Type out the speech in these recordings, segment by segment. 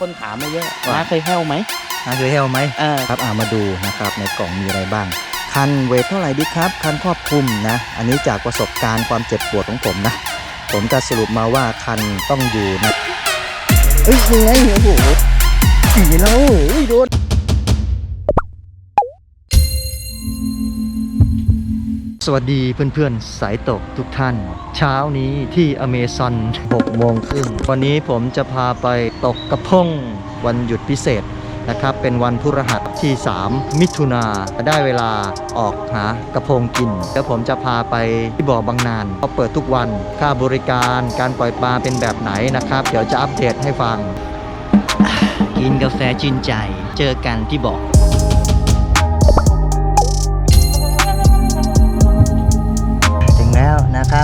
คนถามมาเยอะว่า น้าเคยแห้วไหมอาเคยเฮลไหมเออครับอ่ามาดูนะครับในกล่องมีอะไรบ้าง คันเวทเท่าไหร่ดีครับคันครอบคลุมนะ อันนี้จากประสบการณ์ความเจ็บปวดของผมนะ ผมจะสรุปมาว่าคันต้องอยู่นะเอ้ยยังไงโอ้โหอีแล้วอุ้ยโดน วัสดีเพื่อนๆ สายตกทุกท่าน เช้านี้ที่อเมซอน6โมงครึ่งวันนี้ผมจะพาไปตกกระพงวันหยุดพิเศษนะครับ เป็นวันพุรหัสที่ 3 มิถุนาได้เวลาออกหากระพงกิน แล้วผมจะพาไปที่บ่อบางนานเขาเปิดทุกวัน ค่าบริการการปล่อยปลาเป็นแบบไหนนะครับ เดี๋ยวจะอัปเดตให้ฟัง กินกาแฟจินใจ เจอกันที่บ่อ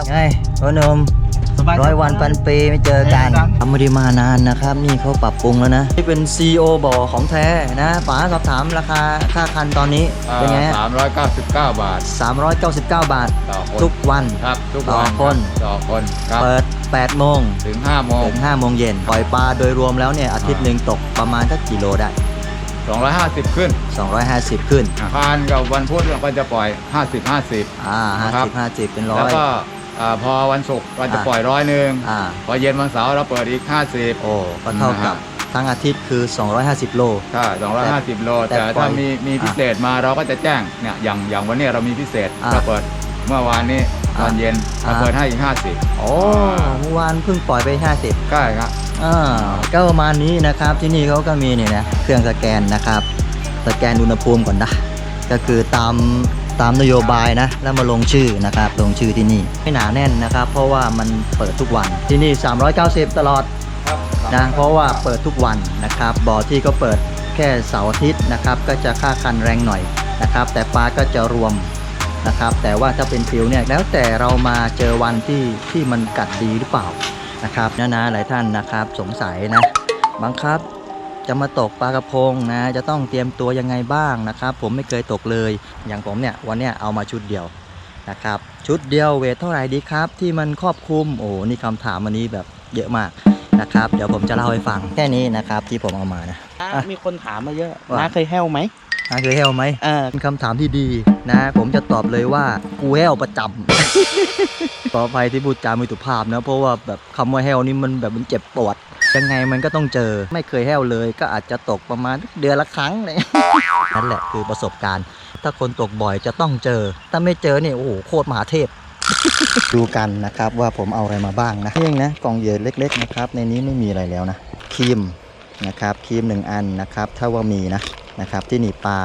ไงพ่อหนมร้อยวันพันปีไม่เจอกันทำไม่ได้มานานนะครับ นี่เขาปรับปรุงแล้วนะนี่เป็น CEO บ่อของแท้นะป๋าสอบถามราคาค่าคันตอนนี้เป็นไงสามร้อยเก้าสิบเก้าบาท399บาทต่อคนทุกวันครับทุกต่อวันคนต่อคนครับเปิด8โมงถึงห้าโมงถึง5โมงเย็นปล่อยปลาโดยรวมแล้วเนี่ยอาทิตย์หนึ่งตกประมาณสักกิโลได้สองร้อยห้าสิบขึ้น 250 ขึ้นคานกับวันพุธเราก็จะปล่อยห้าสิบห้าสิบอ่าครับ50 50 เป็นร้อแล้วยก็ อ่าพอวันศุกร์เราจะอ่าปล่อยร้อยหนึ่งอ่า พอเย็นวันเสาร์เราเปิดอีกห้าสิบโอ้ก็เท่ากับ ทั้งอาทิตย์คือ 250 โล ใช่สองร้อยห้าสิบโล แต่แต่ปล่ถ้าอยมีมีอ่าพิเศษมาเราก็จะแจ้งเนี่ยอย่างอย่างวันนี้เรามีพิเศษอ่าเราเปิดเมื่อวานนี้ตอนเย็นอ่าเราเปิดให้อีกห้าสิบโอ้เมื่อวานเพิ่งปล่อยไป 50 ใช่ครับ อ่าก็ประมาณนี้นะครับที่นี่เขาก็มีเนี่ยนะเครื่องสแกนนะครับ สแกนอุณหภูมิก่อนนะก็คือตาม ตามนโยบายนะแล้วมาลงชื่อนะครับลงชื่อที่นี่ไม่หนาแน่นนะครับ เพราะว่ามันเปิดทุกวันที่นี่ 390 ตลอดครับนะเพราะว่าเปิดทุกวันนะครับบ่อที่ก็เปิดแค่เสาร์อาทิตย์นะครับก็จะค่าคันแรงหน่อยนะครับ แต่ปลาก็จะรวมนะครับ แต่ว่าถ้าเป็นฟิวเนี่ยแล้วแต่เรามาเจอวันที่ที่มันกัดดีหรือเปล่านะครับนะนะหลายท่านนะครับสงสัยนะบังคับ จะมาตกปลากระพงนะจะต้องเตรียมตัวยังไงบ้างนะครับ ผมไม่เคยตกเลย อย่างผมเนี่ยวันเนี้ยเอามาชุดเดียวนะครับชุดเดียวเวทเท่าไหร่ดีครับ ที่มันครอบคลุมโอ้นี่คำถามอันนี้แบบเยอะมาก นะครับ เดี๋ยวผมจะเล่าให้ฟังแค่นี้นะครับที่ผมเอามานะ น้าอะมีคนถามมาเยอะว่า น้าเคยแห้วไหมนะเคยเฮลไหมเออเป็นคำถามที่ดีนะ ผมจะตอบเลยว่ากูเฮลประจำ ขออภัยที่พูดจาไม่สุภาพนะ เพราะว่าแบบคำว่าเฮลนี่มันแบบมันเจ็บปวด ยังไงมันก็ต้องเจอ ไม่เคยแห้วเลย ก็อาจจะตกประมาณเดือนละครั้งเลย นั่นแหละคือประสบการณ์ ถ้าคนตกบ่อยจะต้องเจอ ถ้าไม่เจอเนี่ยโอ้โหโคตรมหาเทพ ดูกันนะครับว่าผมเอาอะไรมาบ้างนะนี่เองนะกล่องเยื่อเล็ก ๆ นะครับ ในนี้ไม่มีอะไรแล้วนะครีมนะครับครีมหนึ่งอันนะครับถ้าว่ามีนะนะครับที่หนีปลา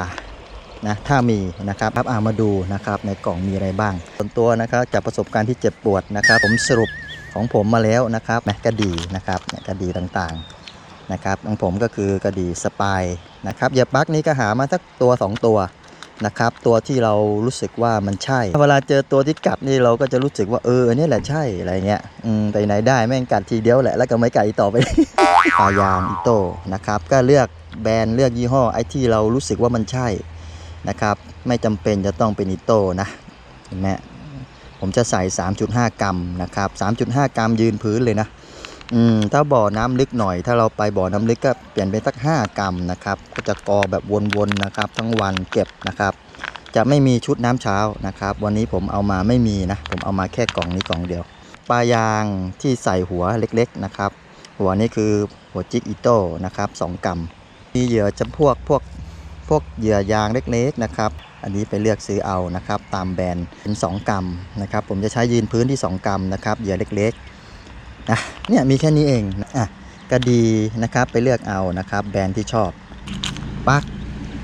นะถ้ามีนะครับครับอามาดูนะครับในกล่องมีอะไรบ้าง ส่วนตัวนะครับจากประสบการณ์ที่เจ็บปวดนะครับ ผมสรุปของผมมาแล้วนะครับนะกระดีนะครับกระดีต่างๆนะครับของผมก็คือกระดีสปายนะครับเหยียบปักนี้ก็หามาสักตัวสองตัว นะครับ ตัวที่เรารู้สึกว่ามันใช่ เวลาเจอตัวที่กัดนี่เราก็จะรู้สึกว่าเอออันนี้แหละใช่อะไรเงี้ยอืมไปไหนได้แม่งกัดทีเดียวแหละแล้วก็ไม่กัดอีกต่อไปปายางอิโต้นะครับ ก็เลือกแบรนด์เลือกยี่ห้อไอ้ที่เรารู้สึกว่ามันใช่นะครับ ไม่จำเป็นจะต้องเป็นอิโต้นะเห็นไหมผมจะใส่ 3.5 กรัมนะครับ 3.5 กรัมยืนพื้นเลยนะ อืมถ้าบ่อน้ำลึกหน่อย ถ้าเราไปบ่อน้ำลึกก็เปลี่ยนเป็นสัก 5 กรัมนะครับ ก็จะกอแบบวนๆนะครับ ทั้งวันเก็บนะครับ จะไม่มีชุดน้ำเช้านะครับ วันนี้ผมเอามาไม่มีนะ ผมเอามาแค่กล่องนี้กล่องเดียวปลายางที่ใส่หัวเล็กๆนะครับ หัวนี้คือหัวจิกอิโต้นะครับ2กรัมมีเหยื่อจำพวกพวกพวกเหยื่อยางเล็กๆนะครับ อันนี้ไปเลือกซื้อเอานะครับ ตามแบรนด์เป็น 2 กรัมนะครับ ผมจะใช้ยืนพื้นที่ 2 กรัมนะครับ เหยื่อเล็กๆ นะเนี่ยมีแค่นี้เองอะก็ดีนะครับไปเลือกเอานะครับแบรนด์ที่ชอบปลั๊ก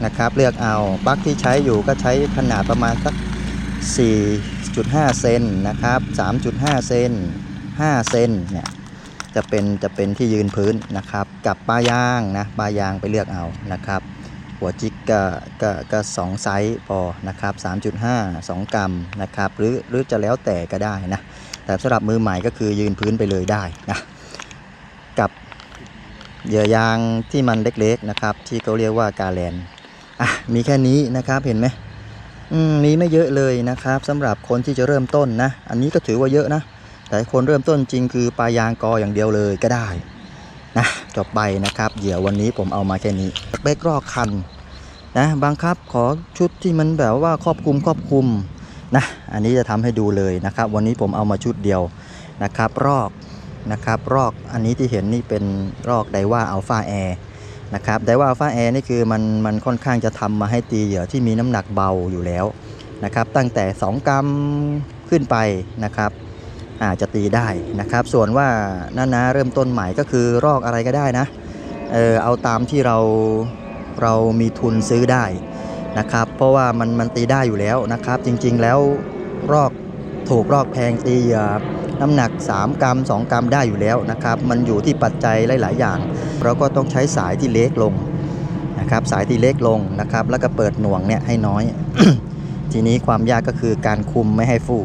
นะครับเลือกเอาปลั๊กที่ใช้อยู่ก็ใช้ขนาดประมาณสัก 4.5 เซนนะครับ 3.5 เซน 5 เซนเนี่ยจะเป็นจะเป็นที่ยืนพื้นนะครับ กับปลายางนะปลายางไปเลือกเอานะครับ หัวจิกก็ก็ก็สองไซส์พอนะครับ 3.5 2 กรัมนะครับหรือหรือจะแล้วแต่ก็ได้นะ แต่สำหรับมือใหม่ก็คือยืนพื้นไปเลยได้นะกับเหยื่อยางที่มันเล็กๆนะครับ ที่เขาเรียกว่ากาแลนอะมีแค่นี้นะครับเห็นไหมอืมมีไม่เยอะเลยนะครับสำหรับคนที่จะเริ่มต้นนะ อันนี้ก็ถือว่าเยอะนะ แต่คนเริ่มต้นจริงคือปลายางกออย่างเดียวเลยก็ได้นะจบไปนะครับเดี๋ยววันนี้ผมเอามาแค่นี้สเปครอกคันนะบังคับขอชุดที่มันแบบว่าครอบคลุมครอบคลุม นะอันนี้จะทำให้ดูเลยนะครับ วันนี้ผมเอามาชุดเดียวนะครับรอกนะครับรอกอันนี้ที่เห็นนี่เป็นรอกไดว่าอัลฟาแอร์นะครับไดว่าอัลฟาแอร์นี่คือมันมันค่อนข้างจะทำมาให้ตีเหยื่อที่มีน้ำหนักเบาอยู่แล้วนะครับตั้งแต่ 2 กรัมขึ้นไปนะครับอาจจะตีได้นะครับ ส่วนว่านานาเริ่มต้นใหม่ก็คือรอกอะไรก็ได้นะเออเอาตามที่เราเรามีทุนซื้อได้ นะครับ เพราะว่ามันมันตีได้อยู่แล้วนะครับ จริงๆแล้วรอกถูกรอกแพงตีเหยื่อน้ำหนัก 3 กรัม 2 กรัมได้อยู่แล้วนะครับ มันอยู่ที่ปัจจัยหลาย ๆ อย่าง เราก็ต้องใช้สายที่เล็กลงนะครับ สายที่เล็กลงนะครับ แล้วก็เปิดหน่วงเนี่ยให้น้อย ทีนี้ความยากก็คือการคุมไม่ให้ฟู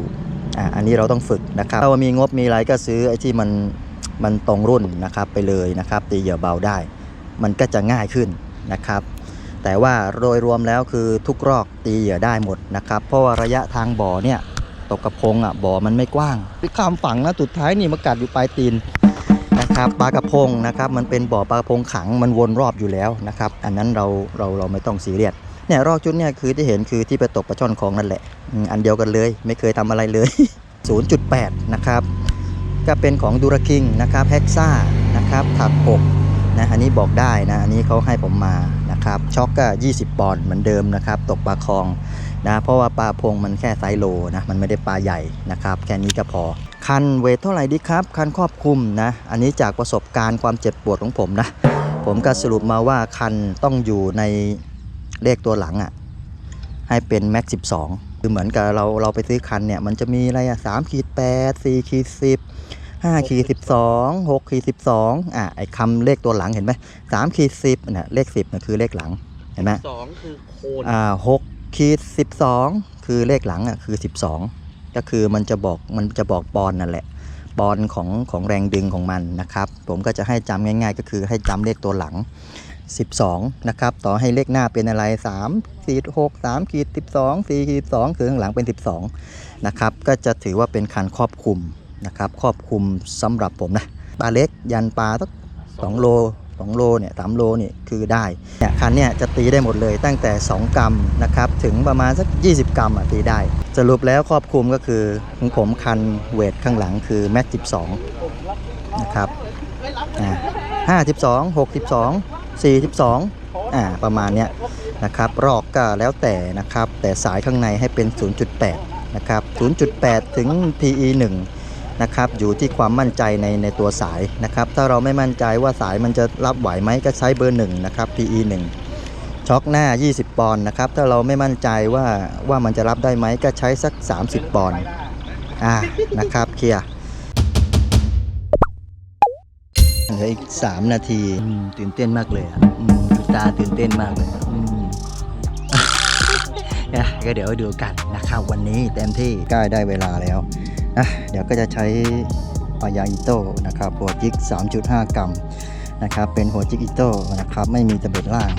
อ่าอันนี้เราต้องฝึกนะครับ ถ้าว่ามีงบมีอะไรก็ซื้อไอ้ที่มันมันตรงรุ่นนะครับไปเลยนะครับ ตีเหยื่อเบาได้ มันก็จะง่ายขึ้นนะครับ แต่ว่าโดยรวมแล้วคือทุกรอกตีเหยื่อได้หมดนะครับ เพราะว่าระยะทางบ่อเนี่ยตกกระพงอะบ่อมันไม่กว้างไปข้ามฝั่งนะสุดท้ายนี่มากัดอยู่ปลายตีนนะครับปลากระพงนะครับมันเป็นบ่อปลากระพงขังมันวนรอบอยู่แล้วนะครับ อันนั้นเราเราเราไม่ต้องซีเรียสเนี่ยรอกชุดเนี่ยคือที่เห็นคือที่ไปตกปลาช่อนคลองนั่นแหละ อันเดียวกันเลย ไม่เคยทำอะไรเลย 0.8 นะครับ ก็เป็นของดูราคิงนะครับแฮกซ่านะครับถักปกนะอันนี้บอกได้นะอันนี้เขาให้ผมมา นะครับช็อกก็20 ปอนด์เหมือนเดิมนะครับ ตกปลาคลองนะเพราะว่าปลาพงมันแค่ไซส์โลนะมันไม่ได้ปลาใหญ่นะครับแค่นี้ก็พอ คันเวทเท่าไหร่ดีครับคันครอบคลุมนะอันนี้จากประสบการณ์ความเจ็บปวดของผมนะผมก็สรุปมาว่าคันต้องอยู่ในเลขตัวหลังอะ่ะให้เป็นแม็ก12คือเหมือนกับเราเราไปซื้อคันเนี่ยมันจะมีอะไรอะสามขีดแปดสี่ขีดสิบ ห้าขีดสิบสองหกขีดสิบสองอะไอ้คำเลขตัวหลังเห็นไหมสามขีดสิบเนี่ยเลขสิบน่ะคือเลขหลังเห็นไหมสองคือโคนอ่าหกขีดสิบสองคือเลขหลังอะคือสิบสองก็คือมันจะบอกมันจะบอกปอนด์นั่นแหละ ปอนด์ของของแรงดึงของมันนะครับ ผมก็จะให้จำง่าย ๆ ก็คือให้จำเลขตัวหลัง 12 นะครับ ต่อให้เลขหน้าเป็นอะไร 3 4 6 3ขีด12 4ขีด2คือข้างหลังเป็น 12 นะครับ ก็จะถือว่าเป็นคันครอบคลุม นะครับครอบคลุมสำหรับผมนะปลาเล็กยันปลาสัก2โล2โลเนี่ย3โลเนี่ยคือได้เนี่ยคันเนี่ยจะตีได้หมดเลยตั้งแต่ 2 กรัมนะครับถึงประมาณสัก 20 กรัมอะตีได้ สรุปแล้วครอบคลุมก็คือของผมคันเวทข้างหลังคือแม็ก12นะครับอ่า52 62 42อ่าประมาณเนี้ยนะครับรอกก็แล้วแต่นะครับแต่สายข้างในให้เป็น 0.8นะครับ0.8 ถึง PE 1 นะครับอยู่ที่ความมั่นใจในในตัวสายนะครับถ้าเราไม่มั่นใจว่าสายมันจะรับไหวไหมก็ใช้เบอร์1นะครับ PE 1ช็อคหน้า 20 ปอนด์นะครับถ้าเราไม่มั่นใจว่าว่ามันจะรับได้ไหมก็ใช้สัก 30 ปอนด์อ่านะครับเคลียร์เหลืออีก 3 นาทีตื่นเต้นมากเลยอะอืมตาตื่นเต้นมากเลยอืมนะก็เดี๋ยวดูกันนะครับวันนี้เต็มที่ใกล้ได้เวลาแล้ว นะเดี๋ยวก็จะใช้ปายาอิโต้นะครับหัวจิก 3.5 กรัมนะครับเป็นหัวจิกอิโต้นะครับไม่มีตะเบ็ดล่าง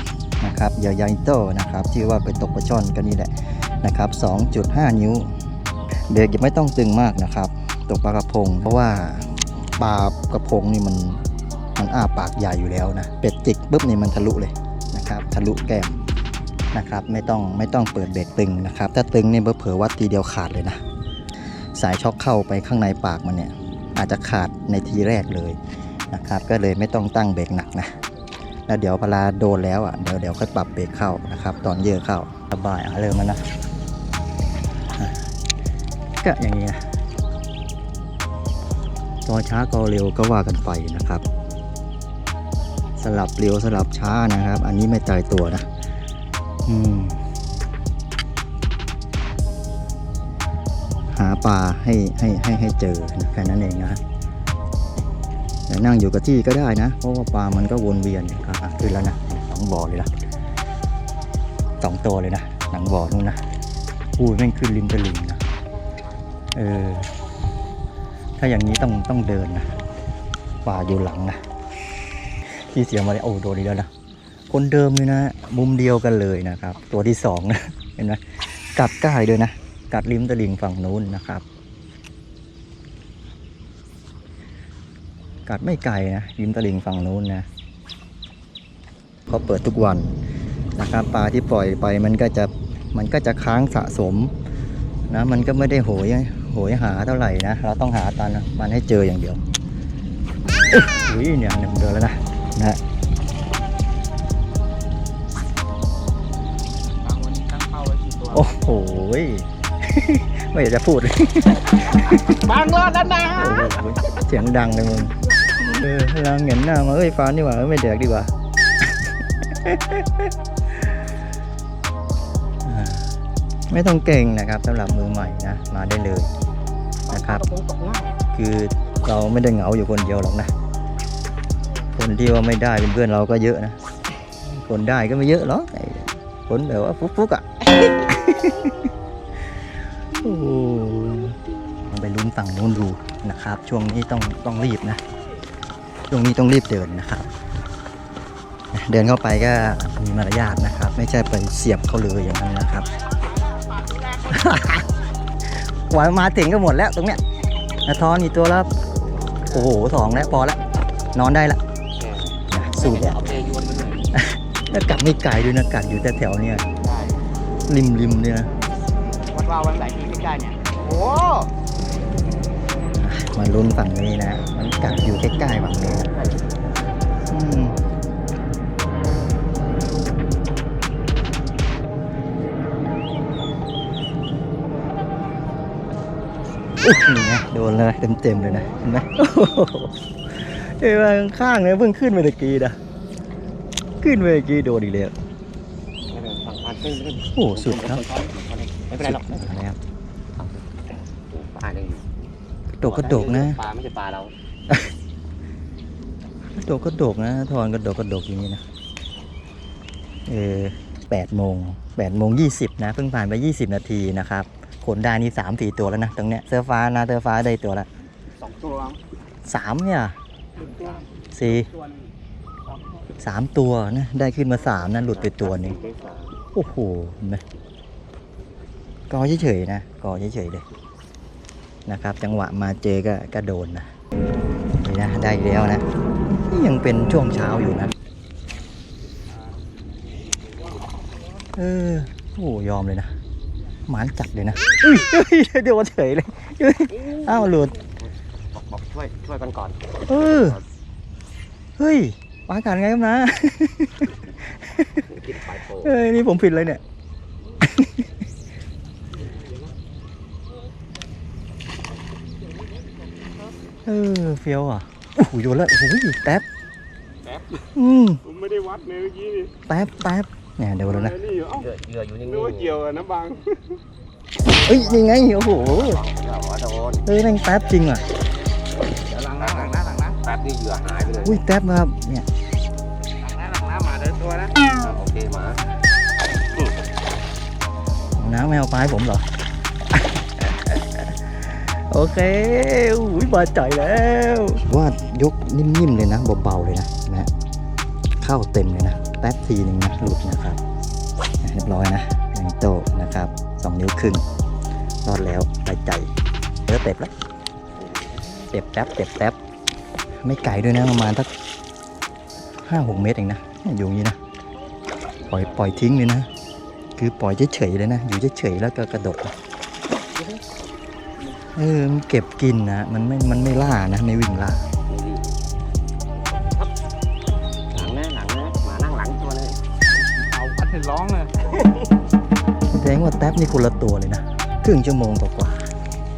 นะครับยายาอิโต้นะครับที่ว่าไปตกปลาช่อนก็นี่แหละนะครับ 2.5 นิ้ว เบรกยังไม่ต้องตึงมากนะครับ ตกปลากระพง เพราะว่าปลากระพงนี่มันมันอ้าปากใหญ่อยู่แล้วนะเป็ดจิกปุ๊บนี่มันทะลุเลยนะครับทะลุแก้มนะครับไม่ต้องไม่ต้องเปิดเบรกตึงนะครับ ถ้าตึงนี่เผลอวัดทีเดียวขาดเลยนะ สายช็อคเข้าไปข้างในปากมันเนี่ย อาจจะขาดในทีแรกเลยนะครับ ก็เลยไม่ต้องตั้งเบรกหนักนะแล้วเดี๋ยวเวลาโดนแล้วอะเดี๋ยวเดี๋ยวค่อยปรับเบรกเข้านะครับ ตอนเยอะเข้าสบายอะเริ่มแล้วนะก็อย่างนี้นะต่อช้าก็เร็วก็ว่ากันไปนะครับ สลับเร็วสลับช้านะครับ อันนี้ไม่ตายตัวนะ อืม หาปลาให้ให้ให้ให้เจอนะแค่นั้นเองนะแต่นั่งอยู่กับที่ก็ได้นะ เพราะว่าปลามันก็วนเวียนอะขึ้นแล้วนะสองบ่อเลยละสองตัวเลยนะหนังบ่อนู่นนะอู้แม่งขึ้นริมตลิ่งนะเออถ้าอย่างนี้ต้องต้องเดินนะป่าอยู่หลังนะที่เสียงมาเลยโอ้โดนอีกแล้วนะคนเดิมเลยนะ มุมเดียวกันเลยนะครับ ตัวที่สองนะเห็นไหมกัดกล้ด้วยนะ กัดริมตะลิงฝั่งนู้นนะครับ กัดไม่ไกลนะริมตลิ่งฝั่งนู้นนะเขาเปิดทุกวันนะครับปลาที่ปล่อยไปมันก็จะมันก็จะค้างสะสมนะมันก็ไม่ได้โหยโหยหาเท่าไหร่นะเราต้องหาตอนมันให้เจออย่างเดียวอุ้ยเนี่ยหนึ่งเดือนแล้วนะนะบางวันนี้ตั้งเป้าไว้กี่ตัวโอ้โห ไม่อยากจะพูดบางรอดแล้วนะโอ้โหเสียงดังเลยมึงเออเราเห็นหน้ามาเอ้ยฟ้านนี่หว่าเอ้ยไม่แดกดีกว่าอ่าไม่ต้องเก่งนะครับสำหรับมือใหม่นะมาได้เลยนะครับคงตกง่ายคือเราไม่ได้เหงาอยู่คนเดียวหรอกนะ คนที่ว่าไม่ได้เป็นเพื่อนเราก็เยอะนะ คนได้ก็ไม่เยอะหรอกไอ้คนแบบว่าฟุกๆอะ ฝั่งนู้นดูนะครับ ช่วงนี้ต้องต้องรีบนะ ช่วงนี้ต้องรีบเดินนะครับ เดินเข้าไปก็มีมารยาทนะครับ ไม่ใช่ไปเสียบเขาเลยอย่างนั้นนะครับหวายมาถึงก็หมดแล้วตรงเนี้ยนะทอนอีกตัวละโอ้โหสองแล้วพอแล้วนอนได้ละนะสูดเอาเปยวนมันหน่อยแล้วกัดไม่ไกลด้วยนะกัดอยู่แต่แถวๆเนี่ยได้ริมริมๆเนี่ยนะวัดว่าวันไหนที่ใกล้ๆเนี่ยโอ้ มาลุ้นฝั่งนี้นะ มันกัดอยู่ใกล้ๆฝั่งนี้นะอืมอุ๊ยนี่ไงโดนเลยเต็มๆเลยนะเห็นไหมโอ้โหเอ้ยมาข้างๆเนี่ยเพิ่งขึ้นไปตะกี้นะขึ้นไปตะกี้โดนอีกแล้วฝั่งพันขึ้นขึ้นโอ้สุดครับไม่เป็นไรหรอกสุดแล้วปลาเนี่ยกระ ดกกระดกนะ ปลาไม่ใช่ปลาเรากระดกกระดกนะทอนกระดกกระดกอย่างนี้นะ เออแปดโมงแปดโมงยี่สิบนะ เพิ่งผ่านไปยี่สิบนาทีนะครับคนได้นี่สามสี่ตัวแล้วนะ ตรงเนี้ยเสื้อฟ้านะเสื้อฟ้าได้ตัวละสองตัวสามเนี่ยหนึ่งตัวสี่ตัวสามตัวนะ ได้ขึ้นมาสามนะหลุดไปตัวหนึงได้สามโอ้โหเห็นไหมกอเฉยๆนะกอเฉยๆเลย นะครับ จังหวะมาเจอก็ก็โดนนะนี่นะได้อีกแล้วนะนี่ยังเป็นช่วงเช้าอยู่นะเออโอ้ยอมเลยนะหมานจัดเลยนะอุ้ยเฮ้ยเดี๋ยวเฉยเลยเฮ้ยอ้าวหลุดบอกบอกช่วยช่วยกันก่อนเออเฮ้ยปากันไงครับนะกินปลายโปเอ้ยนี่ผมผิดเลยเนี่ย เออเฟี้ยวอะโอ้โหโยนแล้วโอ้โหแป๊บแป๊บอืมผมไม่ได้วัดเลยเมื่อกี้นี่แป๊บแป๊บเนี่ยเดี๋ยวแล้วนะนี่อยู่เอ้าเหยื่อเหยื่ออยู่นิ่งๆนึกว่าเกี่ยวกับน้ำบางเอ้ยยังไงโอ้โหเราว่าโดนเอ้ยแม่งแป๊บจริงอะเดี๋ยวหลังนะหลังนะหลังนะแป๊บนี่เหยื่อหายไปเลยอุ้ยแป๊บครับเนี่ยหลังนะหลังนะมาเดินตัวนะโอเคมาเอาน้ำไม่เอาปลาให้ผมเหรอ โอเคอุ้ยบาดใจแล้ว ว่ายกนิ่มๆเลยนะเบาๆเลยนะนะเข้าเต็มเลยนะแป๊บทีหนึ่งนะหลุดนะครับเรียบร้อยนะแองโตนะครับสองนิ้วครึ่งรอดแล้วไปใจเออเต็บแล้วเต็บแป๊บเต็บแป๊บไม่ไกลด้วยนะประมาณสักห้าหกเมตรเองนะอยู่อย่างนี้นะปล่อยปล่อยทิ้งเลยนะ คือปล่อยเฉยๆเลยนะ อยู่เฉยๆแล้วก็กระโดด เออมันเก็บกินนะ มันไม่ มันไม่ล่านะ ไม่วิ่งล่า หลังนะหลังนะมานั่งหลังตัวเลยเอาพัดเห็นร้องเลยแสดงว่าแท็บนี่คนละตัวเลยนะ ครึ่งชั่วโมงกว่า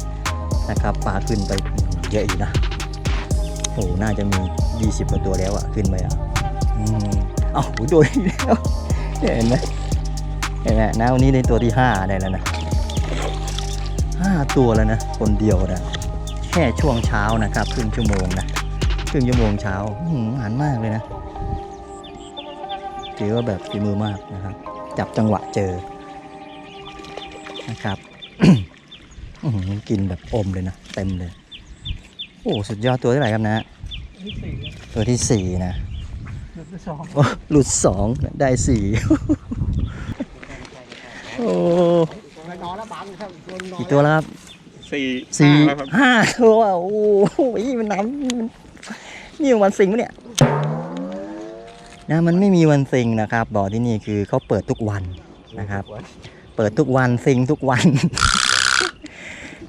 ๆนะครับปลาขึ้นไปเยอะอยู่นะ โอ้ น่าจะมี 20กว่าตัวแล้วอะขึ้นไปอะอืมเอ้าโดนอีกแล้วเนี่ยเห็นไหมเห็นไหมนะวันนี้ในตัวที่ 5 ได้แล้วนะ ห้าตัวแล้วนะคนเดียวนะแค่ช่วงเช้านะครับครึ่งชั่วโมงนะครึ่งชั่วโมงเช้าอืมหานมากเลยนะถือว่าแบบฝีมือมากนะครับ จับจังหวะเจอนะครับอื้อหือกินแบบอมเลยนะเต็มเลย โอ้สุดยอดตัวที่ไหนครับนะ ตัวที่สี่นะโอ้หลุดสองได้สี่ โอ้ กี่ตัวแล้วครับสี่สี่ห้าแล้วครับห้าตัวโอ้โหมันน้ำมันนี่วันซิงปะเนี่ยนะมันไม่มีวันซิงนะครับบ่อที่นี่คือเขาเปิดทุกวันนะครับ เปิดทุกวันซิงทุกวัน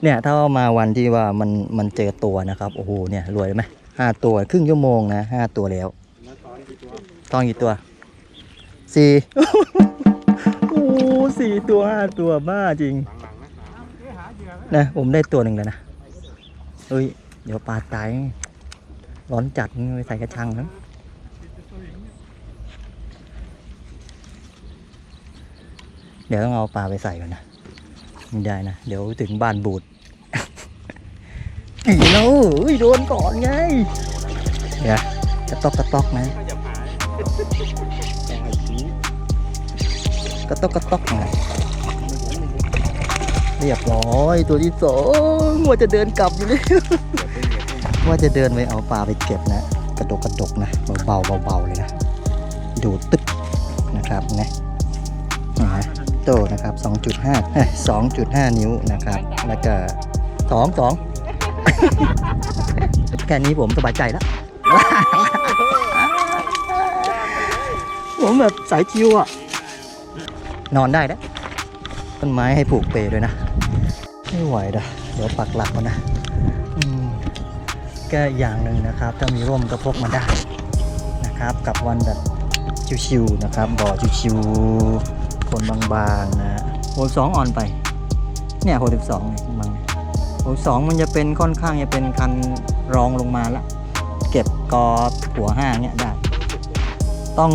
เนี่ยถ้าเอามาวันที่ว่ามันมันเจอตัวนะครับโอ้โหเนี่ยรวยไหมห้าตัวครึ่งชั่วโมงนะห้าตัวแล้วแล้วตอนกี่ตัวตองกี่ตัวสี่โอ้โหสี่ตัวห้าตัวบ้าจริงหลังๆ นะหาเหยื่อไหมนะผมได้ตัวหนึ่งแล้วนะเฮ้ย เดี๋ยวปลาตาย ร้อนจัดมึงไปใส่กระชังนะเดี๋ยวต้องเอาปลาไปใส่ก่อนนะไม่ได้นะ เดี๋ยวถึงบ้านบูดอีโน่เฮ้ยโดนก่อนไงเดี๋ยวกระตอกกระตอกนะก็จะหายกระตอกกระตอกนะ เรียบร้อยตัวที่สองว่าจะเดินกลับอยู่เลยว่าจะเดินไปเอาปลาไปเก็บนะกระดกกระดกนะเบาๆเบาๆเลยนะดูตึ๊บนะครับนะโตนะครับ 2.5เอ้ย2.5 นิ้วนะครับ แล้วก็สองสองแค่นี้ผมสบายใจแล้ว ผมแบบสายชิวอะ นอนได้แล้วต้นไม้ให้ผูกเปด้วยนะ ไม่ไหวนะเดี๋ยวปักหลักก่อนนะอืมก็อย่างหนึ่งนะครับ ถ้ามีร่มก็พกมาได้นะครับ กับวันแบบชิวๆนะครับบ่อชิวๆคนบางๆนะโหสองอ่อนไปเนี่ยโหสิบสองเนี่ยบางโหสองมันจะเป็นค่อนข้างจะเป็นคันรองลงมาละเก็บกอหัวห้าเนี่ยได้ ต้อง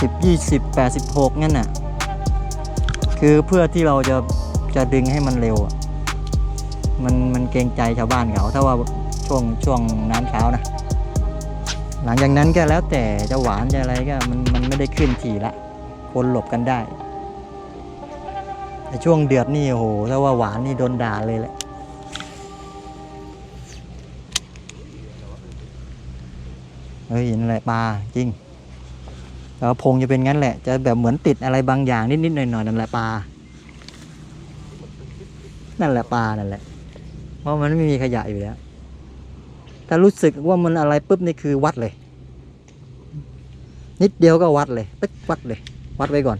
สิบยี่สิบแปดสิบหกงั้นน่ะคือเพื่อที่เราจะจะดึงให้มันเร็วอะ มันมันเกรงใจชาวบ้านเขาถ้าว่าช่วงช่วงน้ำเช้านะ หลังจากนั้นก็แล้วแต่จะหวานจะอะไรก็มันมันไม่ได้ขึ้นทีละ คนหลบกันได้แต่ช่วงเดือดนี่โอ้โหถ้าว่าหวานนี่โดนด่าเลยแหละเฮ้ยนั่นแหละปลาจริงแล้วพงจะเป็นงั้นแหละ จะแบบเหมือนติดอะไรบางอย่างนิดๆหน่อยๆนั่นแหละปลานั่นแหละปลานั่นแหละ เพราะมันไม่มีขยะอยู่แล้วถ้ารู้สึกว่ามันอะไรปุ๊บนี่คือวัดเลย นิดเดียวก็วัดเลยตึ๊กวัดเลย วัดไว้ก่อน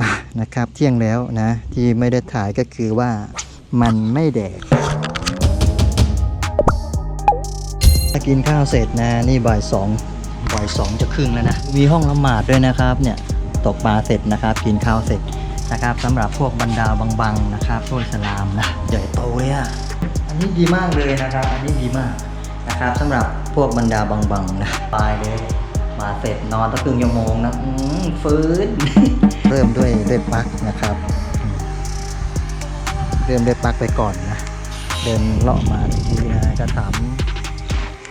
อนะครับเที่ยงแล้วนะที่ไม่ได้ถ่ายก็คือว่ามันไม่แดกถ้ากินข้าวเสร็จนะนี่บ่ายสองบ่ายสองจะครึ่งแล้วนะมีห้องละหมาดด้วยนะครับเนี่ยตกปลาเสร็จนะครับ กินข้าวเสร็จ นะครับสำหรับพวกบรรดาบังๆนะครับพวกอิสลามนะใหญ่โตเลยอะอันนี้ดีมากเลยนะครับ อันนี้ดีมากนะครับสำหรับพวกบรรดาบังๆนะตายเลยมาเสร็จนอนตั้งครึ่งชั่วโมงนะอืมฟื้น เริ่มด้วยด้วยปลั๊กนะครับอืมเริ่มด้วยปลั๊กไปก่อนนะเดินเลาะมาทีนะจะถาม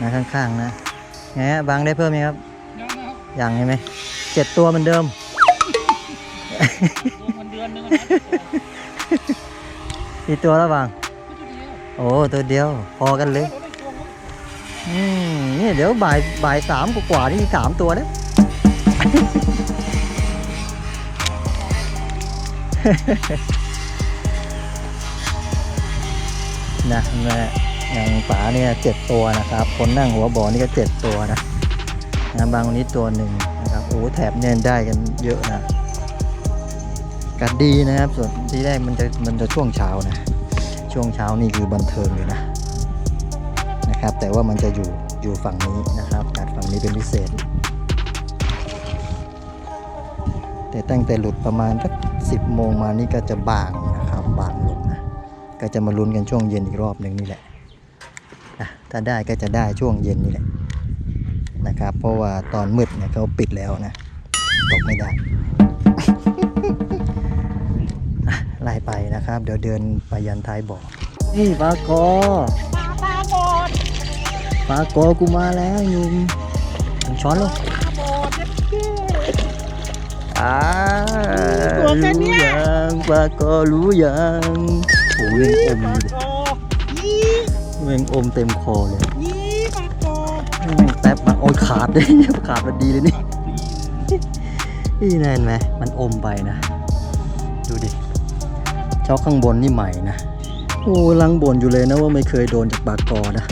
นะข้างๆนะไงฮะบางได้เพิ่มไหมครับยังใช่ไหมเจ็ดตัวเหมือนเดิม กี่ตัวแล้วบาง โอ้ตัวเดียวพอกันเลยอืมนี่เดี๋ยวบ่ายบ่ายสามกว่าๆนี่สามตัวนะนะแม่อย่างป๋าเนี่ยเจ็ดตัวนะครับคนนั่งหัวบ่อนี่ก็เจ็ดตัวนะนะบางวันนี้ตัวหนึ่งนะครับโอ้แถบเนี่ยได้กันเยอะนะ กัดดีนะครับ ส่วนที่แรกมันจะมันจะช่วงเช้านะ ช่วงเช้านี่คือบันเทิงเลยนะนะครับ แต่ว่ามันจะอยู่อยู่ฝั่งนี้นะครับกัดฝั่งนี้เป็นพิเศษ แต่ตั้งแต่หลุดประมาณสักสิบโมงมานี่ก็จะบางนะครับบางลงนะก็จะมาลุ้นกันช่วงเย็นอีกรอบหนึ่งนี่แหละนะถ้าได้ก็จะได้ช่วงเย็นนี่แหละนะครับ เพราะว่าตอนมืดเนี่ยเขาปิดแล้วนะตกไม่ได้ ไล่ไปนะครับ เดี๋ยวเดินไปยันท้ายบ่อนี่ปลากอปลาปลาบอดปลากอกูมาแล้วยุงถึงช้อนเลยปลาบอดเจ็บชื่ออ่าตัวแค่เนี้ยรู้ยังปลากอรู้ยังโอ้ยเวงอมปลาเลยกอยี่เวงอมเต็มคอเลยยี่ปลากอแม่งแป๊บมาโอ้ยขาดเลยขาดมาดีเลยนี่นี่แน่นไหมมันอมไปนะ ดูดิ ช็อกข้างบนนี่ใหม่นะโอ้ลังบ่นอยู่เลยนะว่าไม่เคยโดนจากปากกอนะ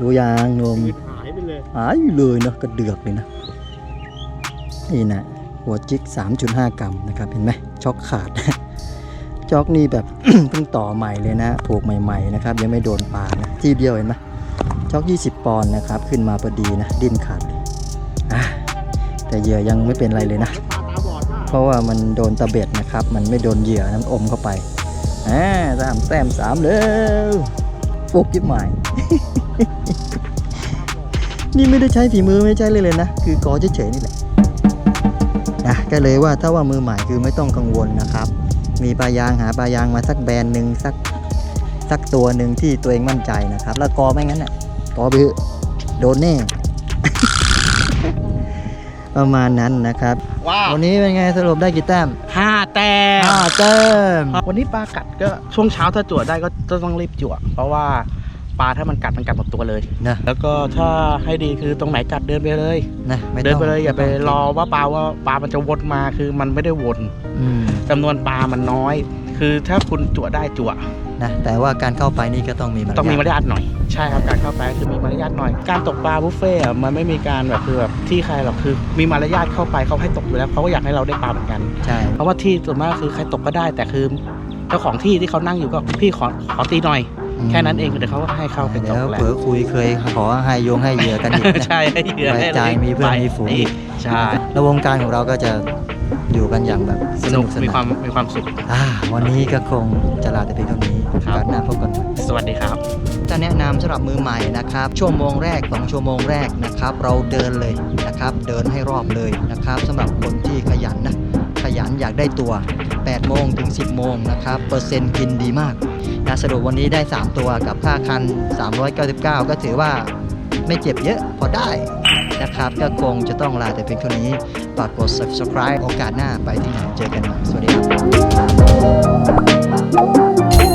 ดูยางนมหายไปเลยหายเลยเนาะกระเดือกเลยนะนี่นะหัวจิก 3.5 กรัมนะครับเห็นไหมช็อกขาดช็อกนี่แบบเพิ่งต่อใหม่เลยนะผูกใหม่ๆนะครับยังไม่โดนปลานะที่เดียวเห็นไหมช็อก 20 ปอนด์นะครับ ขึ้นมาพอดีนะดิ้นขาดเลยอะแต่เหยื่อยังไม่เป็นไรเลยนะ เพราะว่ามันโดนตะเบ็ดนะครับ มันไม่โดนเหยื่อน้ำอมเข้าไปอ่าสามแต้มสามเลยฟุกยิบหมายนี่ไม่ได้ใช้ฝีมือไม่ใช้เลยเลยนะ คือกอเฉยๆนี่แหละนะก็เลยว่าถ้าว่ามือใหม่คือไม่ต้องกังวลนะครับ มีปลายางหาปลายางมาสักแบรนด์หนึ่งสักสักตัวหนึ่งที่ตัวเองมั่นใจนะครับ แล้วกอไม่งั้นน่ะกอไปเถอโดนแน่ ประมาณนั้นนะครับ ว้าววันนี้เป็นไงสรุปได้กี่แต้มห้าแต้ม ห้าแต้มวันนี้ปลากัดก็ช่วงเช้าถ้าจวดได้ก็ต้องรีบจวดเพราะว่าปลาถ้ามันกัดมันกัดหมดตัวเลย นะแล้วก็ถ้าให้ดีคือตรงไหนกัดเดินไปเลย นะไม่เดินต้องไปเลยอย่าไปรอว่าปลาว่าปลามันจะวนมาคือมันไม่ได้วนอืมจำนวนปลามันน้อย คือถ้าคุณจวดได้จวด นะแต่ว่าการเข้าไปนี่ก็ต้องมีารยาทต้องมีมารยาทหน่อยใช่ครับการเข้าไปคือมีมารยาทหน่อย การตกปลาบุฟเฟ่ต์อะมันไม่มีการแบบคือแบบที่ใครหรอกคือ มีมารยาทเข้าไปเขาให้ตกอยู่แล้วเขาก็อยากให้เราได้ปลาเหมือนกันใช่เพราะว่าที่ส่วนมากคือใครตกก็ได้ แต่คือเจ้าของที่ที่เขานั่งอยู่ก็พี่ขอขอตีหน่อยแค่นั้นเองเดี๋ยวเขาก็ให้เข้าไปตเดี๋ยกวแหละเผลอคุยเคยขอให้โยงให้เหยื่อกันอีกนะใช่ให้เหยื่อไว้ให้ใจเลยมีเพื่อนมีฝูงอีกใช่แล้ววงการของเราก็จะ อยู่กันอย่างแบบสนุกสมีนาความมีความสุขอ่าวันนี้ก็คงจะลาแต่เพียงเท่านี้ครับการหน้าพบกันใหม่สวัสดีครับ จะแนะนำสำหรับมือใหม่นะครับ ชั่วโมงแรกสองชั่วโมงแรกนะครับ เราเดินเลยนะครับ เดินให้รอบเลยนะครับสำหรับคนที่ขยันนะขยันอยากได้ตัว8โมงถึง 10 โมงนะครับเปอร์เซ็นต์กินดีมากนะสรุปวันนี้ได้ 3 ตัวกับค่าคัน 399 ก็ถือว่าไม่เจ็บเยอะพอได้นะครับ ก็คงจะต้องลาแต่เพียงเท่านี้ ฝากกด subscribe โอกาสหน้าไปที่ไหนเจอกันใหม่สวัสดีครับ